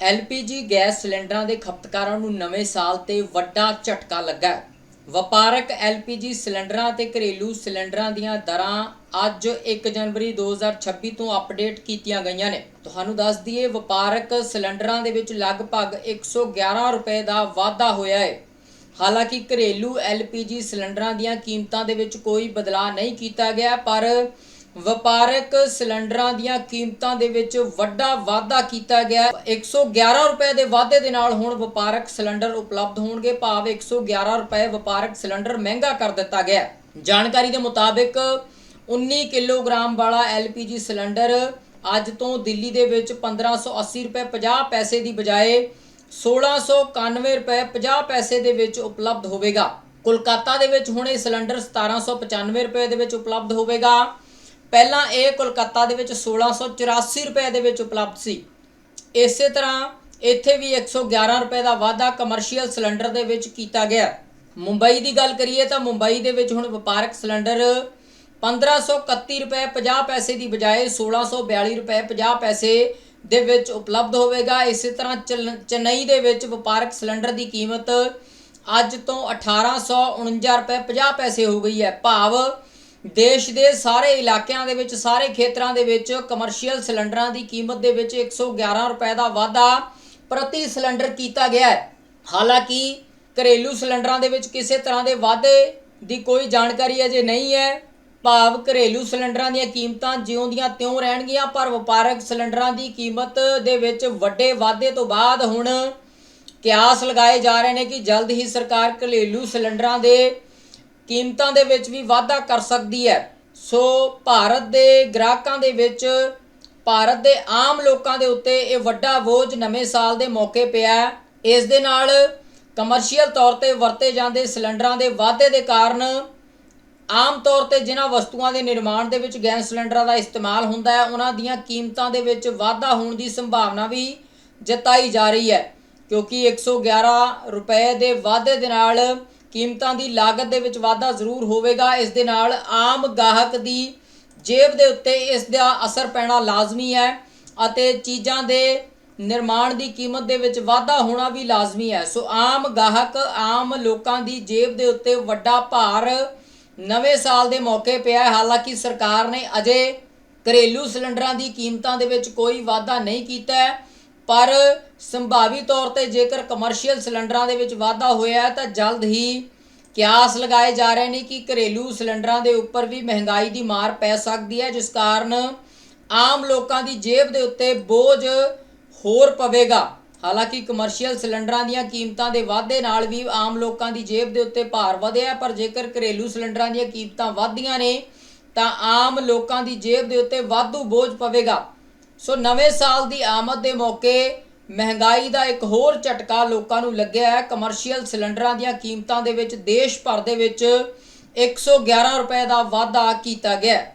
LPG gas ਸਿਲੰਡਰਾਂ ਦੇ ਖਪਤਕਾਰਾਂ ਨੂੰ ਨਵੇਂ ਸਾਲ ਤੇ ਵੱਡਾ ਝਟਕਾ ਲੱਗਾ ਹੈ। ਵਪਾਰਕ ਐਲਪੀਜੀ ਸਿਲੰਡਰਾਂ ਤੇ ਘਰੇਲੂ ਸਿਲੰਡਰਾਂ ਦੀਆਂ ਦਰਾਂ ਅੱਜ 1 ਜਨਵਰੀ 2026 ਤੋਂ ਅਪਡੇਟ ਕੀਤੀਆਂ ਗਈਆਂ ਨੇ ਤੁਹਾਨੂੰ ਦੱਸ ਦਈਏ, ਵਪਾਰਕ ਸਿਲੰਡਰਾਂ ਦੇ ਵਿੱਚ ਲਗਭਗ 111 ਰੁਪਏ ਦਾ ਵਾਧਾ ਹੋਇਆ ਹੈ ਹਾਲਾਂਕਿ ਘਰੇਲੂ ਐਲਪੀਜੀ ਸਿਲੰਡਰਾਂ ਦੀਆਂ ਕੀਮਤਾਂ ਦੇ ਵਿੱਚ ਕੋਈ ਬਦਲਾਅ ਨਹੀਂ ਕੀਤਾ ਗਿਆ, ਪਰ ਵਪਾਰਕ ਸਿਲੰਡਰਾਂ ਦੀਆਂ ਕੀਮਤਾਂ ਦੇ ਵਿੱਚ ਵੱਡਾ ਵਾਧਾ ਕੀਤਾ ਗਿਆ। ਹੈ। 111 ਰੁਪਏ ਦੇ ਵਾਧੇ ਦੇ ਨਾਲ ਹੁਣ ਵਪਾਰਕ ਸਿਲੰਡਰ ਉਪਲਬਧ ਹੋਣਗੇ। ਭਾਵ 111 ਰੁਪਏ ਵਪਾਰਕ ਸਿਲੰਡਰ ਮਹਿੰਗਾ ਕਰ ਦਿੱਤਾ ਗਿਆ। ਜਾਣਕਾਰੀ ਦੇ ਮੁਤਾਬਿਕ 19 ਕਿਲੋਗ੍ਰਾਮ ਵਾਲਾ ਐਲਪੀਜੀ ਸਿਲੰਡਰ ਅੱਜ ਤੋਂ ਦਿੱਲੀ ਦੇ ਵਿੱਚ 1580 ਰੁਪਏ 50 ਪੈਸੇ ਦੀ ਬਜਾਏ 1691 ਰੁਪਏ 50 ਪੈਸੇ ਦੇ ਵਿੱਚ ਉਪਲਬਧ ਹੋਵੇਗਾ। ਕੋਲਕਾਤਾ ਦੇ ਵਿੱਚ ਹੁਣ ਇਹ ਸਿਲੰਡਰ 1795 ਰੁਪਏ ਦੇ ਵਿੱਚ ਉਪਲਬਧ ਹੋਵੇਗਾ। ਪਹਿਲਾਂ ਇਹ ਕੋਲਕਾਤਾ ਦੇ ਵਿੱਚ 1684 ਰੁਪਏ ਦੇ ਵਿੱਚ ਉਪਲਬਧ ਸੀ। ਇਸੇ ਤਰ੍ਹਾਂ ਇੱਥੇ ਵੀ 111 ਰੁਪਏ ਦਾ ਵਾਧਾ ਕਮਰਸ਼ੀਅਲ ਸਿਲੰਡਰ ਦੇ ਵਿੱਚ ਕੀਤਾ ਗਿਆ। ਮੁੰਬਈ ਦੀ ਗੱਲ ਕਰੀਏ ਤਾਂ ਮੁੰਬਈ ਦੇ ਵਿੱਚ ਹੁਣ ਵਪਾਰਕ ਸਿਲੰਡਰ 1531 ਰੁਪਏ 50 ਪੈਸੇ ਦੀ ਬਜਾਏ 1642 ਰੁਪਏ 50 ਪੈਸੇ ਦੇ ਵਿੱਚ ਉਪਲਬਧ ਹੋਵੇਗਾ। ਇਸੇ ਤਰ੍ਹਾਂ ਚਲ- ਚੇਨਈ ਦੇ ਵਿੱਚ ਵਪਾਰਕ ਸਿਲੰਡਰ ਦੀ ਕੀਮਤ ਅੱਜ ਤੋਂ 1849 ਰੁਪਏ 50 ਪੈਸੇ ਹੋ ਗਈ ਹੈ। ਭਾਵ ਦੇਸ਼ ਦੇ ਸਾਰੇ ਇਲਾਕਿਆਂ ਦੇ ਵਿੱਚ, ਸਾਰੇ ਖੇਤਰਾਂ ਦੇ ਵਿੱਚ ਕਮਰਸ਼ੀਅਲ ਸਿਲੰਡਰਾਂ ਦੀ ਕੀਮਤ ਦੇ ਵਿੱਚ 111 ਰੁਪਏ ਦਾ ਵਾਧਾ ਪ੍ਰਤੀ ਸਿਲੰਡਰ ਕੀਤਾ ਗਿਆ ਹੈ। ਹਾਲਾਂਕਿ ਘਰੇਲੂ ਸਿਲੰਡਰਾਂ ਦੇ ਵਿੱਚ ਕਿਸੇ ਤਰ੍ਹਾਂ ਦੇ ਵਾਧੇ ਦੀ ਕੋਈ ਜਾਣਕਾਰੀ ਅਜੇ ਨਹੀਂ ਹੈ। ਭਾਵ ਘਰੇਲੂ ਸਿਲੰਡਰਾਂ ਦੀਆਂ ਕੀਮਤਾਂ ਜਿਉਂ ਦੀਆਂ ਤਿਉਂ ਰਹਿਣਗੀਆਂ, ਪਰ ਵਪਾਰਕ ਸਿਲੰਡਰਾਂ ਦੀ ਕੀਮਤ ਦੇ ਵਿੱਚ ਵੱਡੇ ਵਾਧੇ ਤੋਂ ਬਾਅਦ ਹੁਣ ਕਿਆਸ ਲਗਾਏ ਜਾ ਰਹੇ ਨੇ ਕਿ ਜਲਦ ਹੀ ਸਰਕਾਰ ਘਰੇਲੂ ਸਿਲੰਡਰਾਂ ਦੇ ਕੀਮਤਾਂ ਦੇ ਵਿੱਚ ਵੀ ਵਾਧਾ ਕਰ ਸਕਦੀ ਹੈ। ਸੋ ਭਾਰਤ ਦੇ ਗ੍ਰਾਹਕਾਂ ਦੇ ਵਿੱਚ, ਭਾਰਤ ਦੇ ਆਮ ਲੋਕਾਂ ਦੇ ਉੱਤੇ ਇਹ ਵੱਡਾ ਬੋਝ ਨਵੇਂ ਸਾਲ ਦੇ ਮੌਕੇ ਪਿਆ ਇਸ ਦੇ ਨਾਲ ਕਮਰਸ਼ੀਅਲ ਤੌਰ ਤੇ ਵਰਤੇ ਜਾਂਦੇ ਸਿਲੰਡਰਾਂ ਦੇ ਵਾਧੇ ਦੇ ਕਾਰਨ ਆਮ ਤੌਰ ਤੇ ਜਿਨ੍ਹਾਂ ਵਸਤੂਆਂ ਦੇ ਨਿਰਮਾਣ ਦੇ ਵਿੱਚ ਗੈਸ ਸਿਲੰਡਰਾਂ ਦਾ ਇਸਤੇਮਾਲ ਹੁੰਦਾ ਹੈ, ਉਹਨਾਂ ਦੀਆਂ ਕੀਮਤਾਂ ਦੇ ਵਿੱਚ ਵਾਧਾ ਹੋਣ ਦੀ ਸੰਭਾਵਨਾ ਵੀ ਜਤਾਈ ਜਾ ਰਹੀ ਹੈ। ਕਿਉਂਕਿ 111 ਰੁਪਏ ਦੇ ਵਾਧੇ ਦੇ ਨਾਲ ਕੀਮਤਾਂ ਦੀ ਲਾਗਤ ਦੇ ਵਿੱਚ ਵਾਧਾ ਜ਼ਰੂਰ ਹੋਵੇਗਾ। ਇਸ ਦੇ ਨਾਲ ਆਮ ਗਾਹਕ ਦੀ ਜੇਬ ਦੇ ਉੱਤੇ ਇਸ ਦਾ ਅਸਰ ਪੈਣਾ ਲਾਜ਼ਮੀ ਹੈ ਅਤੇ ਚੀਜ਼ਾਂ ਦੇ ਨਿਰਮਾਣ ਦੀ ਕੀਮਤ ਦੇ ਵਿੱਚ ਵਾਧਾ ਹੋਣਾ ਵੀ ਲਾਜ਼ਮੀ ਹੈ। ਸੋ ਆਮ ਗਾਹਕ, ਆਮ ਲੋਕਾਂ ਦੀ ਜੇਬ ਦੇ ਉੱਤੇ ਵੱਡਾ ਭਾਰ ਨਵੇਂ ਸਾਲ ਦੇ ਮੌਕੇ ਪਿਆ ਹੈ। ਹਾਲਾਂਕਿ ਸਰਕਾਰ ਨੇ ਅਜੇ ਘਰੇਲੂ ਸਿਲੰਡਰਾਂ ਦੀ ਕੀਮਤਾਂ ਦੇ ਵਿੱਚ ਕੋਈ ਵਾਧਾ ਨਹੀਂ ਕੀਤਾ ਹੈ। ਪਰ ਸੰਭਾਵੀ ਤੌਰ ਤੇ ਜੇਕਰ ਕਮਰਸ਼ੀਅਲ ਸਿਲੰਡਰਾਂ ਦੇ ਵਿੱਚ ਵਾਧਾ ਹੋਇਆ ਤਾਂ ਜਲਦ ਹੀ ਕਿਆਸ ਲਗਾਏ ਜਾ ਰਹੇ ਨੇ ਕਿ ਘਰੇਲੂ ਸਿਲੰਡਰਾਂ ਦੇ ਉੱਪਰ ਵੀ ਮਹਿੰਗਾਈ ਦੀ ਮਾਰ ਪੈ ਸਕਦੀ ਹੈ, ਜਿਸ ਕਾਰਨ ਆਮ ਲੋਕਾਂ ਦੀ ਜੇਬ ਦੇ ਉੱਤੇ ਬੋਝ ਹੋਰ ਪਵੇਗਾ। ਹਾਲਾਂਕਿ ਕਮਰਸ਼ੀਅਲ ਸਿਲੰਡਰਾਂ ਦੀਆਂ ਕੀਮਤਾਂ ਦੇ ਵਾਧੇ ਨਾਲ ਵੀ ਆਮ ਲੋਕਾਂ ਦੀ ਜੇਬ ਦੇ ਉੱਤੇ ਭਾਰ ਵਧਿਆ ਪਰ ਜੇਕਰ ਘਰੇਲੂ ਸਿਲੰਡਰਾਂ ਦੀਆਂ ਕੀਮਤਾਂ ਵਧਦੀਆਂ ਨੇ, ਤਾਂ ਆਮ ਲੋਕਾਂ ਦੀ ਜੇਬ ਦੇ ਉੱਤੇ ਵਾਧੂ ਬੋਝ ਪਵੇਗਾ। ਸੋ ਨਵੇਂ ਸਾਲ ਦੀ ਆਮਦ ਦੇ ਮੌਕੇ ਮਹਿੰਗਾਈ ਦਾ ਇੱਕ ਹੋਰ ਝਟਕਾ ਲੋਕਾਂ ਨੂੰ ਲੱਗਿਆ ਹੈ। ਕਮਰਸ਼ੀਅਲ ਸਿਲੰਡਰਾਂ ਦੀਆਂ ਕੀਮਤਾਂ ਦੇ ਵਿੱਚ, ਦੇਸ਼ ਭਰ ਦੇ ਵਿੱਚ 111 ਰੁਪਏ ਦਾ ਵਾਧਾ ਕੀਤਾ ਗਿਆ